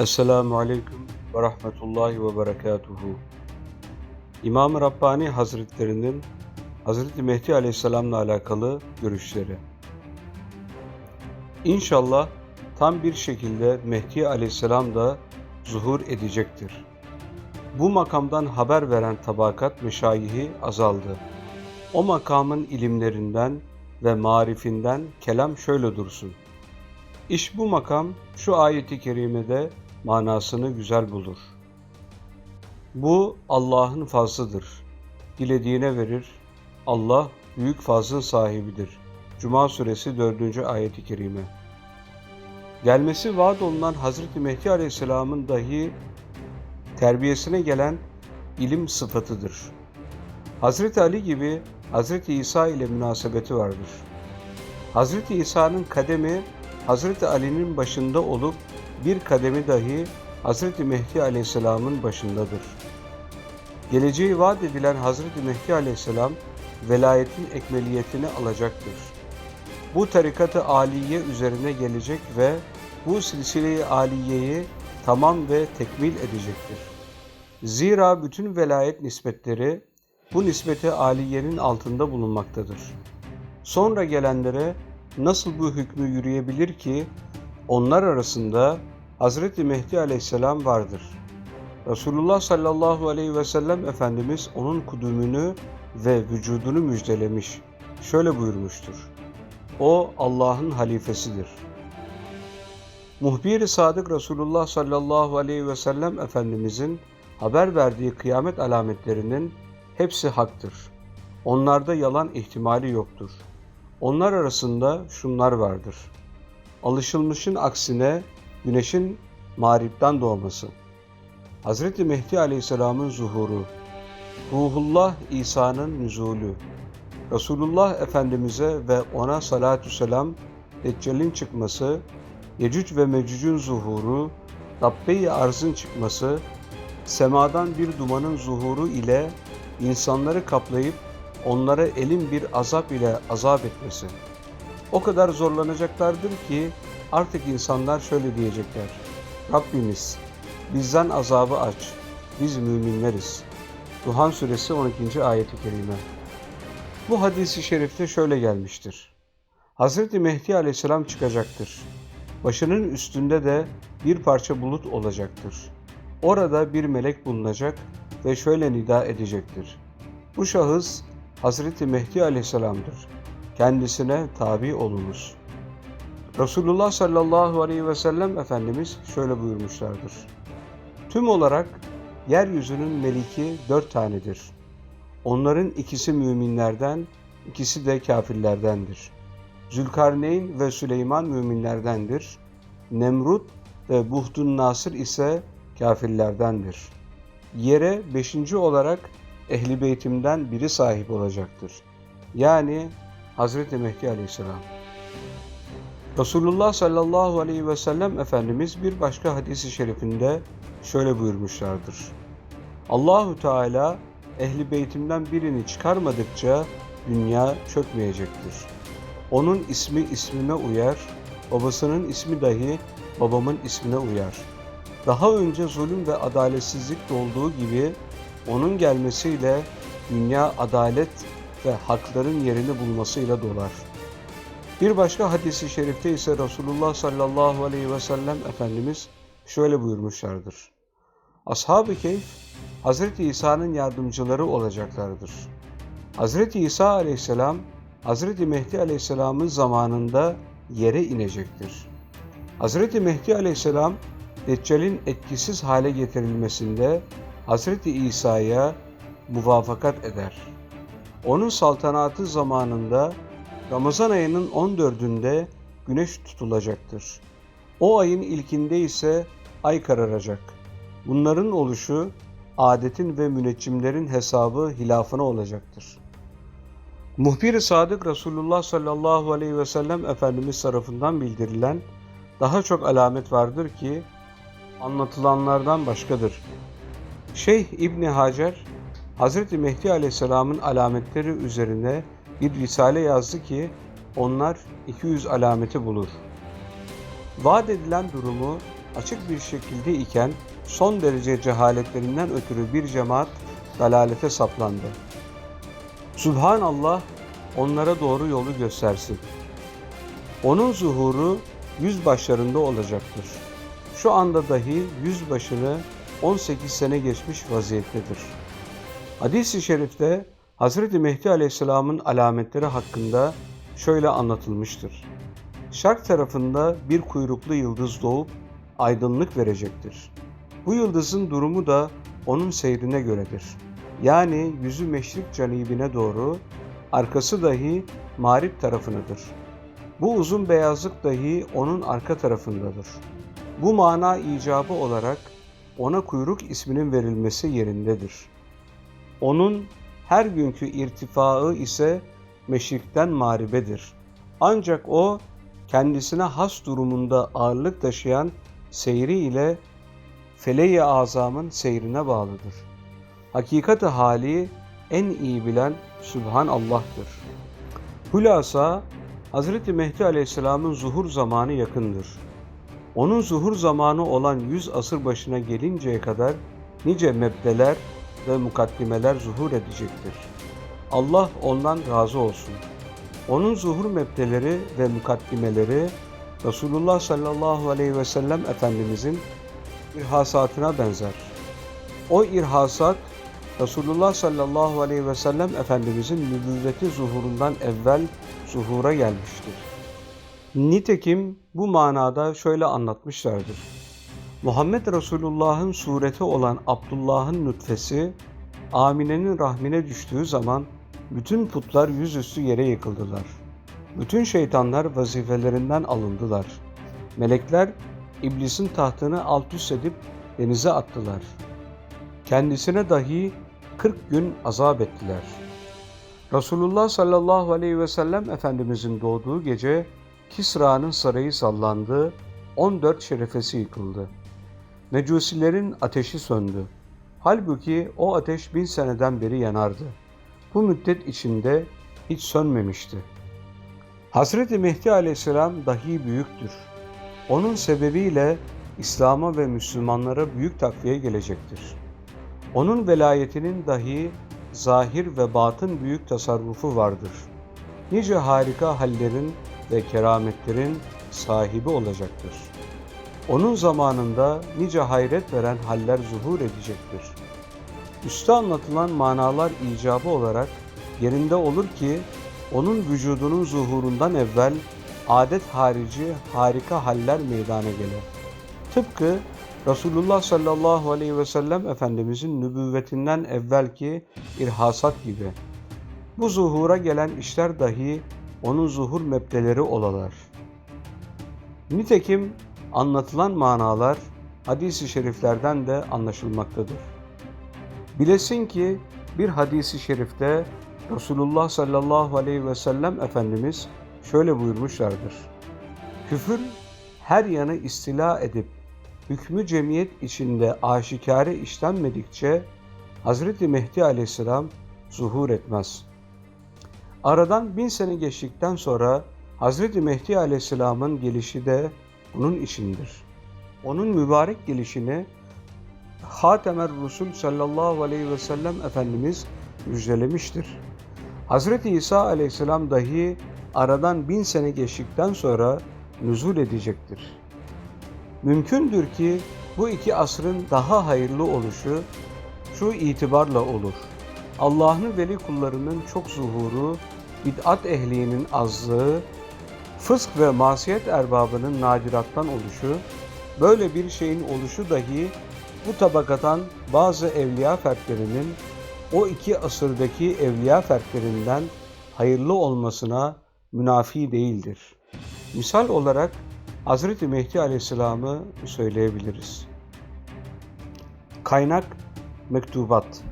Esselamu Aleyküm ve Rahmetullahi ve Berekatuhu. İmam-ı Rabbani Hazretlerinin Hazreti Mehdi Aleyhisselam'la alakalı görüşleri. İnşallah tam bir şekilde Mehdi Aleyhisselam da zuhur edecektir. Bu makamdan haber veren tabakat meşayihi azaldı. O makamın ilimlerinden ve marifinden kelam şöyle dursun. İş bu makam şu ayeti kerimede manasını güzel bulur. Bu Allah'ın fazlıdır. Dilediğine verir. Allah büyük fazlın sahibidir. Cuma suresi 4. ayeti kerime. Gelmesi vaat olunan Hazreti Mehdi Aleyhisselam'ın dahi terbiyesine gelen ilim sıfatıdır. Hazreti Ali gibi Hazreti İsa ile münasebeti vardır. Hazreti İsa'nın kademi Hazreti Ali'nin başında olup bir kademi dahi Hazreti Mehdi Aleyhisselam'ın başındadır. Geleceği vaat edilen Hazreti Mehdi Aleyhisselam velayetin ekmeliyetini alacaktır. Bu tarikat-ı aliye üzerine gelecek ve bu silsile-i aliyeyi tamam ve tekmil edecektir. Zira bütün velayet nispetleri bu nispeti aliyenin altında bulunmaktadır. Sonra gelenlere nasıl bu hükmü yürüyebilir ki onlar arasında Hazreti Mehdi aleyhisselam vardır. Resulullah sallallahu aleyhi ve sellem Efendimiz onun kudümünü ve vücudunu müjdelemiş. Şöyle buyurmuştur. O Allah'ın halifesidir. Muhbir-i Sadık Resulullah sallallahu aleyhi ve sellem Efendimizin haber verdiği kıyamet alametlerinin hepsi haktır. Onlarda yalan ihtimali yoktur. Onlar arasında şunlar vardır. Alışılmışın aksine güneşin mağripten doğması. Hazreti Mehdi Aleyhisselam'ın zuhuru. Ruhullah İsa'nın nüzulü. Resulullah Efendimiz'e ve ona salatü selam Deccal'in çıkması, Yecüc ve Mecüc'ün zuhuru, Dabbe-i Arz'ın çıkması, semadan bir dumanın zuhuru ile insanları kaplayıp onlara elin bir azap ile azap etmesi. O kadar zorlanacaklardır ki artık insanlar şöyle diyecekler. Rabbimiz bizden azabı aç. Biz müminleriz. Duhan suresi 12. ayeti kerime. Bu hadisi şerifte şöyle gelmiştir. Hazreti Mehdi aleyhisselam çıkacaktır. Başının üstünde de bir parça bulut olacaktır. Orada bir melek bulunacak ve şöyle nida edecektir. Bu şahıs Hazreti Mehdi aleyhisselamdır. Kendisine tabi olunuz. Resulullah sallallahu aleyhi ve sellem Efendimiz şöyle buyurmuşlardır. Tüm olarak yeryüzünün meliki dört tanedir. Onların ikisi müminlerden, ikisi de kafirlerdendir. Zülkarneyn ve Süleyman müminlerdendir. Nemrut ve Buhtun Nasır ise kafirlerdendir. Yere beşinci olarak Ehli Beytimden biri sahip olacaktır. Yani Hazreti Mehdi Aleyhisselam. Resulullah sallallahu aleyhi ve sellem Efendimiz bir başka hadisi şerifinde şöyle buyurmuşlardır. Allahu Teala ehli beytimden birini çıkarmadıkça dünya çökmeyecektir. Onun ismi ismime uyar, babasının ismi dahi babamın ismine uyar. Daha önce zulüm ve adaletsizlik olduğu gibi onun gelmesiyle dünya adalet ve hakların yerini bulmasıyla dolar. Bir başka hadisi şerifte ise Resulullah sallallahu aleyhi ve sellem Efendimiz şöyle buyurmuşlardır. Ashab-ı Keyf, Hazreti İsa'nın yardımcıları olacaklardır. Hazreti İsa aleyhisselam, Hazreti Mehdi aleyhisselamın zamanında yere inecektir. Hazreti Mehdi aleyhisselam, Deccal'in etkisiz hale getirilmesinde Hazreti İsa'ya muvafakat eder. Onun saltanatı zamanında Ramazan ayının 14'ünde güneş tutulacaktır. O ayın ilkinde ise ay kararacak. Bunların oluşu adetin ve müneccimlerin hesabı hilafına olacaktır. Muhbir-i Sadık Resulullah sallallahu aleyhi ve sellem Efendimiz tarafından bildirilen daha çok alamet vardır ki anlatılanlardan başkadır. Şeyh İbni Hacer, Hz. Mehdi Aleyhisselam'ın alametleri üzerine bir risale yazdı ki onlar 200 alameti bulur. Vaat edilen durumu açık bir şekilde iken son derece cehaletlerinden ötürü bir cemaat dalalete saplandı. Subhanallah onlara doğru yolu göstersin. Onun zuhuru yüz başlarında olacaktır. Şu anda dahi yüz başını 18 sene geçmiş vaziyettedir. Hadis-i şerifte Hazreti Mehdi Aleyhisselam'ın alametleri hakkında şöyle anlatılmıştır. Şark tarafında bir kuyruklu yıldız doğup aydınlık verecektir. Bu yıldızın durumu da onun seyrine göredir. Yani yüzü meşrik canibine doğru, arkası dahi mağrip tarafınadır. Bu uzun beyazlık dahi onun arka tarafındadır. Bu mana icabı olarak ona kuyruk isminin verilmesi yerindedir. Onun her günkü irtifaı ise meşrikten mağribedir. Ancak o kendisine has durumunda ağırlık taşıyan seyri ile feleği azamın seyrine bağlıdır. Hakikati hali en iyi bilen Sübhan Allah'tır. Hülasa Hz. Mehdi Aleyhisselam'ın zuhur zamanı yakındır. Onun zuhur zamanı olan yüz asır başına gelinceye kadar nice mebdeler ve mukaddimeler zuhur edecektir. Allah ondan razı olsun. Onun zuhur mebdeleri ve mukaddimeleri Resulullah sallallahu aleyhi ve sellem Efendimizin irhasatına benzer. O irhasat Resulullah sallallahu aleyhi ve sellem Efendimizin nübüvveti zuhurundan evvel zuhura gelmiştir. Nitekim bu manada şöyle anlatmışlardır. Muhammed Resulullah'ın sureti olan Abdullah'ın nutfesi Amine'nin rahmine düştüğü zaman bütün putlar yüzüstü yere yıkıldılar. Bütün şeytanlar vazifelerinden alındılar. Melekler iblisin tahtını alt üst edip denize attılar. Kendisine dahi 40 gün azap ettiler. Resulullah sallallahu aleyhi ve sellem Efendimizin doğduğu gece Kisra'nın sarayı sallandı, 14 şerefesi yıkıldı. Mecusilerin ateşi söndü. Halbuki o ateş bin seneden beri yanardı. Bu müddet içinde hiç sönmemişti. Hazreti Mehdi aleyhisselam dahi büyüktür. Onun sebebiyle İslam'a ve Müslümanlara büyük takviye gelecektir. Onun velayetinin dahi zahir ve batın büyük tasarrufu vardır. Nice harika hallerin ve kerametlerin sahibi olacaktır. Onun zamanında nice hayret veren haller zuhur edecektir. Üste anlatılan manalar icabı olarak yerinde olur ki onun vücudunun zuhurundan evvel adet harici harika haller meydana gelir. Tıpkı Resulullah sallallahu aleyhi ve sellem Efendimizin nübüvvetinden evvelki irhasat gibi. Bu zuhura gelen işler dahi onun zuhur mebdeleri olalar. Nitekim anlatılan manalar hadis-i şeriflerden de anlaşılmaktadır. Bilesin ki bir hadisi şerifte Resulullah sallallahu aleyhi ve sellem Efendimiz şöyle buyurmuşlardır. Küfür her yanı istila edip hükmü cemiyet içinde aşikare işlenmedikçe Hazreti Mehdi aleyhisselam zuhur etmez. Aradan bin sene geçtikten sonra Hazreti Mehdi aleyhisselamın gelişi de bunun içindir. Onun mübarek gelişini Hatemer Rusul sallallahu aleyhi ve sellem Efendimiz müjdelemiştir. Hazreti İsa aleyhisselam dahi aradan bin sene geçtikten sonra nüzul edecektir. Mümkündür ki bu iki asrın daha hayırlı oluşu şu itibarla olur. Allah'ın veli kullarının çok zuhuru, bid'at ehlinin azlığı, fısk ve masiyet erbabının nadirattan oluşu, böyle bir şeyin oluşu dahi bu tabakadan bazı evliya fertlerinin o iki asırdaki evliya fertlerinden hayırlı olmasına münafi değildir. Misal olarak Hazreti Mehdi Aleyhisselam'ı söyleyebiliriz. Kaynak Mektubat